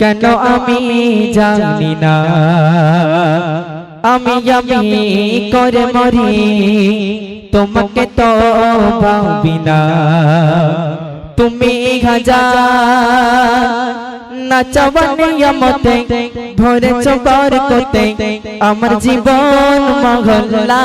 কেন আমি জানি না? আমি আমি করে মরি তোমাকে তো ভাবি না। তুমি হাজার নাচবানিয়ামতে ভরেছ বরকতে আমার জীবন মহল্লা।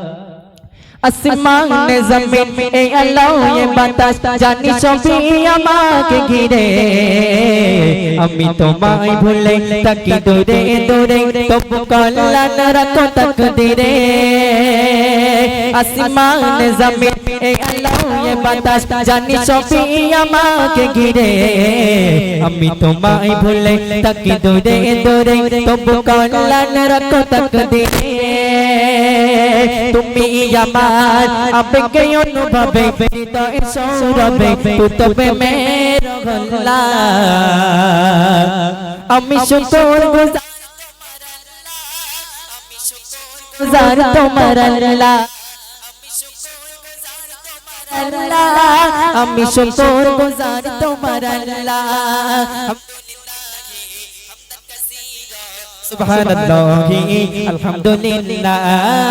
আসমান জমিন এই আল্লাহ এ বাতাস জানি সবই আমাকে ঘিরে আমি তোমায় ভুলে তাকি দূরে দূরে তবু কল্যাণ রাখো তক দিরে আসমান জমিন এই আল্লাহ এ বাতাস জানি সবই আমাকে ঘিরে আমি তোমায় ভুলে তাকি দূরে দূরে তবু কল্যাণ রাখো তক দিরে তুমি আমার আবেগে অনুভবে হৃদয় সৌরভে তবে মের গল্লা আমি শুকর গুজার তোমার আল্লাহ। আমি শুকর গুজার তোমার আল্লাহ। সুবহানাল্লাহি আলহামদুলিল্লাহ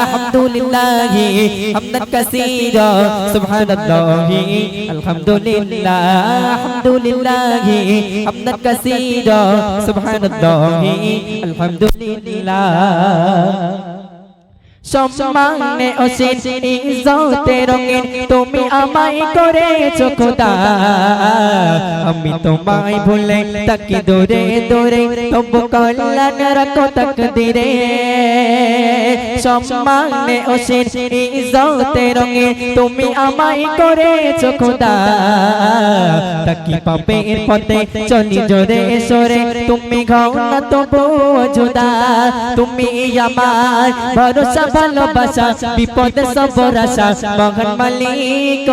আলহামদুলিল্লাহ হামদান কাসীরা সুবহানাল্লাহি আলহামদুলিল্লাহ আলহামদুলিল্লাহ হামদান কাসীরা সুবহানাল্লাহি আলহামদুলিল্লাহ সম্মানে অসীম ইজ্জতে রঙিন তুমি আমায় করেছ খোদা। আমি তোমায় ভুলে তাকি দূরে দূরে তবু কল্যাণ রাখো তাক দিরে সম্মানে অসীম ইজ্জতে রঙিন তুমি আমায় করেছ খোদা। তাকি পাপে পথে চলি জোরে সরে তুমি ঘাও না তবু জুদা তুমি আমার ভরসা, ভালোবাসা, বিপদ সব রাশা মহান মালিক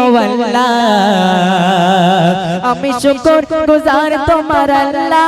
আমি শুকর গুজার তোমার আল্লাহ।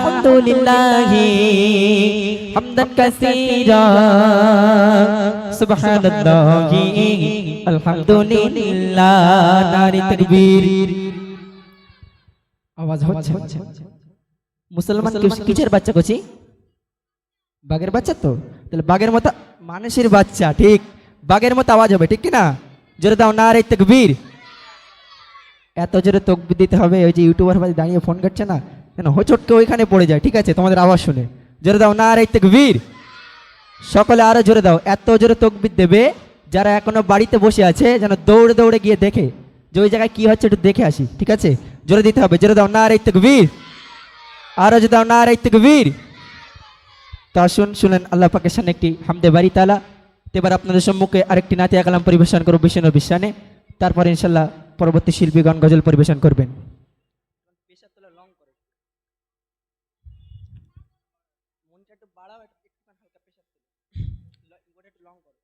হামদান কাসীরা। সুবহানাল্লাহি আলহামদুলিল্লাহ তাকবীর। আওয়াজ হচ্ছে। মুসলমান বাচ্চা বাঘের বাচ্চা তো? তাহলে বাঘের মতো মানুষের বাচ্চা ঠিক। বাঘের মতো আওয়াজ হবে ঠিক কিনা? জোরে দাও না রে তকবীর। এত জোরে তকবীর দিতে হবে ওই যে ইউটিউবার দাঁড়িয়ে ফোন করছে না? কেন? হোচটকে ওইখানে পড়ে যায়, ঠিক আছে? তোমাদের আওয়াজ শুনে। জোরে দাও, না রে তকবীর সকলে আরও জোরে দাও, এত জোরে তকবির দেবে যারা এখনও বাড়িতে বসে আছে, যেন দৌড়ে দৌড়ে গিয়ে দেখে যে ওই জায়গায় কি হচ্ছে একটু দেখে আসি, ঠিক আছে? জোরে দিতে হবে, জোরে দাও, না রে তকবীর আরও জোরে দাও, না রে তকবীর তা শুন শুনেন, আল্লাহ পাকের সামনে একটি হামদে বাড়ি তালা এবার আপনাদের সম্মুখে আরেকটি নাতিয়া কালাম পরিবেশন করব বিষ্ণু বিশ্বানে তারপর ইনশাল্লাহ পরবর্তী শিল্পীগণ গজল পরিবেশন করবেন। ওইটা একটু বাড়াও একটু একটুখানি হালকা প্রেশার দিলে ওটা লং করো।